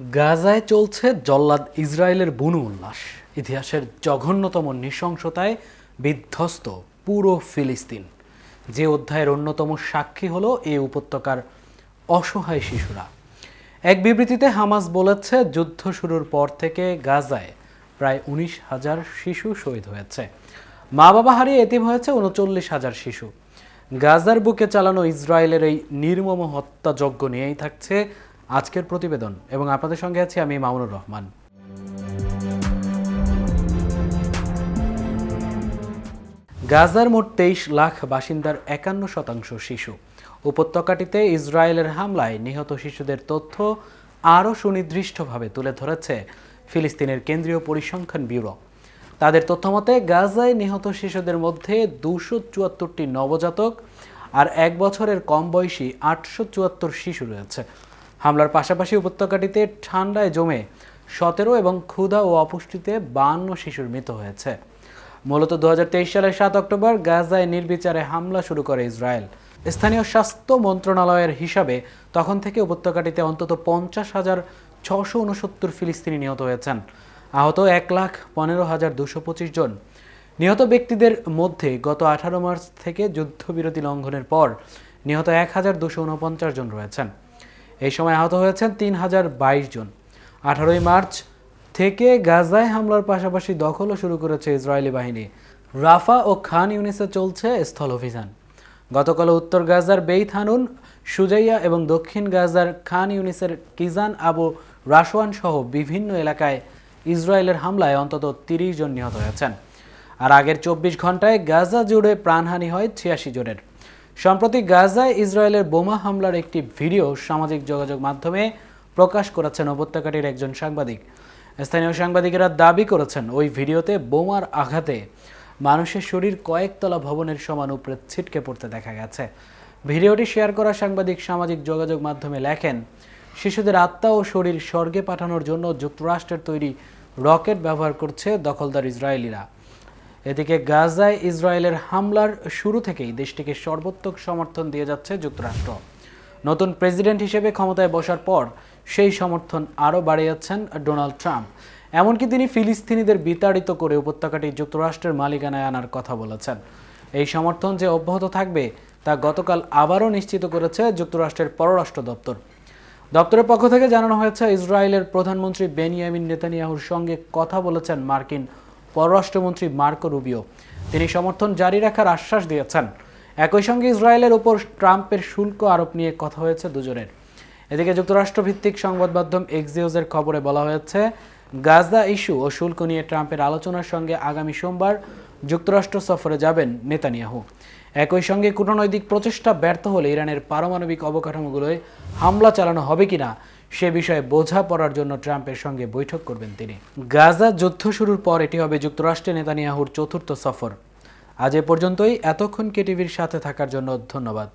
গাজায় চলছে জল্লাদ ইসরায়েলের বুনু উল্লাস। ইতিহাসের জঘন্যতম নৃশংসতায় বিধ্বস্ত পুরো ফিলিস্তিন। যে অধ্যায়ের অন্যতম সাক্ষী হলো এই উপত্যকার অসহায় শিশুরা। এক বিবৃতিতে হামাস বলেছে, যুদ্ধ শুরুর পর থেকে গাজায় প্রায় উনিশ হাজার শিশু শহীদ হয়েছে। মা বাবা হারিয়ে এতিম হয়েছে উনচল্লিশ হাজার শিশু। গাজার বুকে চালানো ইসরায়েলের এই নির্মম হত্যাযজ্ঞ নিয়েই থাকছে আজকের প্রতিবেদন এবং আপনাদের সঙ্গে আছি আমি মামুনুর রহমান। গাজার মোট তেইশ লাখ বাসিন্দার একান্ন শতাংশ শিশু। উপত্যকাটিতে ইসরায়েলের হামলায় নিহত শিশুদের তথ্য আরও সুনির্দিষ্টভাবে তুলে ধরেছে ফিলিস্তিনের কেন্দ্রীয় পরিসংখ্যান ব্যুরো। তাদের তথ্যমতে গাজায় নিহত শিশুদের মধ্যে দুশো চুয়াত্তরটি নবজাতক আর এক বছরের কম বয়সী আটশো চুয়াত্তর শিশু রয়েছে। হামলার পাশাপাশি উপত্যকাটিতে ঠান্ডায় জমে সতেরো এবং ক্ষুধা ও অপুষ্টিতে বান্ন শিশুর মৃত হয়েছে। মূলত দু হাজার তেইশ সালের সাত অক্টোবর গাজায় নির্বিচারে হামলা শুরু করে ইসরায়েল। স্থানীয় স্বাস্থ্য মন্ত্রণালয়ের হিসাবে তখন থেকে উপত্যকাটিতে অন্তত পঞ্চাশ হাজার ছশো উনসত্তর ফিলিস্তিনি নিহত হয়েছেন। আহত এক লাখ পনেরো হাজার দুশো পঁচিশ জন। নিহত ব্যক্তিদের মধ্যে গত আঠারো মার্চ থেকে যুদ্ধবিরতি লঙ্ঘনের পর নিহত এক হাজার দুশো উনপঞ্চাশ জন রয়েছেন। এই সময় আহত হয়েছেন তিন হাজার বাইশ জন। আঠারোই মার্চ থেকে গাজায় হামলার পাশাপাশি দখলও শুরু করেছে ইসরায়েলি বাহিনী। রাফা ও খান ইউনিসে চলছে স্থল অভিযান। গতকাল উত্তর গাজার বেইত হানুন, সুজাইয়া এবং দক্ষিণ গাজার খান ইউনিসের কিজান আবু রাশওয়ান সহ বিভিন্ন এলাকায় ইসরায়েলের হামলায় অন্তত তিরিশ জন নিহত হয়েছেন। আর আগের চব্বিশ ঘন্টায় গাজা জুড়ে প্রাণহানি হয় ছিয়াশি জনের। সম্প্রতি গাজায় ইসরায়েলের বোমা হামলার একটি ভিডিও সামাজিক যোগাযোগ মাধ্যমে প্রকাশ করেছেন উপত্যকাটির একজন সাংবাদিক। স্থানীয় সাংবাদিকেরা দাবি করেছেন, ওই ভিডিওতে বোমার আঘাতে মানুষের শরীর কয়েকতলা ভবনের সমান উপরে ছিটকে পড়তে দেখা গেছে। ভিডিওটি শেয়ার করা সাংবাদিক সামাজিক যোগাযোগ মাধ্যমে লেখেন, শিশুদের আত্মা ও শরীর স্বর্গে পাঠানোর জন্য যুক্তরাষ্ট্রের তৈরি রকেট ব্যবহার করছে দখলদার ইসরায়েলিরা। এদিকে গাজায় ইসরায়েলের হামলার শুরু থেকেই দেশটিকে সর্বোত্তক সমর্থন দিয়ে যাচ্ছে যুক্তরাষ্ট্র। নতুন প্রেসিডেন্ট হিসেবে ক্ষমতায় বসার পর সেই সমর্থন আরও বাড়িয়েছেন ডোনাল্ড ট্রাম্প। এমনকি তিনি ফিলিস্তিনিদের বিতাড়িত করে উপত্যকাটি যুক্তরাষ্ট্রের মালিকানায় আনার কথা বলেছেন। এই সমর্থন যে অব্যাহত থাকবে তা গতকাল আবারও নিশ্চিত করেছে যুক্তরাষ্ট্রের পররাষ্ট্র দপ্তর। দপ্তরের পক্ষ থেকে জানানো হয়েছে, ইসরায়েলের প্রধানমন্ত্রী বেনিয়ামিন নেতানিয়াহুর সঙ্গে কথা বলেছেন মার্কিন পররাষ্ট্রমন্ত্রী মার্কো রুবিও। তিনি সমর্থন জারি রাখার আশ্বাস দিয়েছেন। একই সঙ্গে ইসরায়েলের ওপর ট্রাম্পের শুল্ক আরোপ নিয়ে কথা হয়েছে দুজনের। এদিকে যুক্তরাষ্ট্র ভিত্তিক সংবাদ মাধ্যম এক্সিওজের খবরে বলা হয়েছে, গাজা ইস্যু ও শুল্ক নিয়ে ট্রাম্পের আলোচনার সঙ্গে আগামী সোমবার যুক্তরাষ্ট্র সফরে যাবেন নেতানিয়াহু। একই সঙ্গে কূটনৈতিক প্রচেষ্টা ব্যর্থ হলে ইরানের পারমাণবিক অবকাঠামোগুলোয় হামলা চালানো হবে কিনা সে বিষয়ে বোঝা পড়ার জন্য ট্রাম্পের সঙ্গে বৈঠক করবেন তিনি। গাজা যুদ্ধ শুরুর পর এটি হবে যুক্তরাষ্ট্রে নেতানিয়াহুর চতুর্থ সফর। আজ এ পর্যন্তই। এতক্ষণ কে কেটিভির সাথে থাকার জন্য ধন্যবাদ।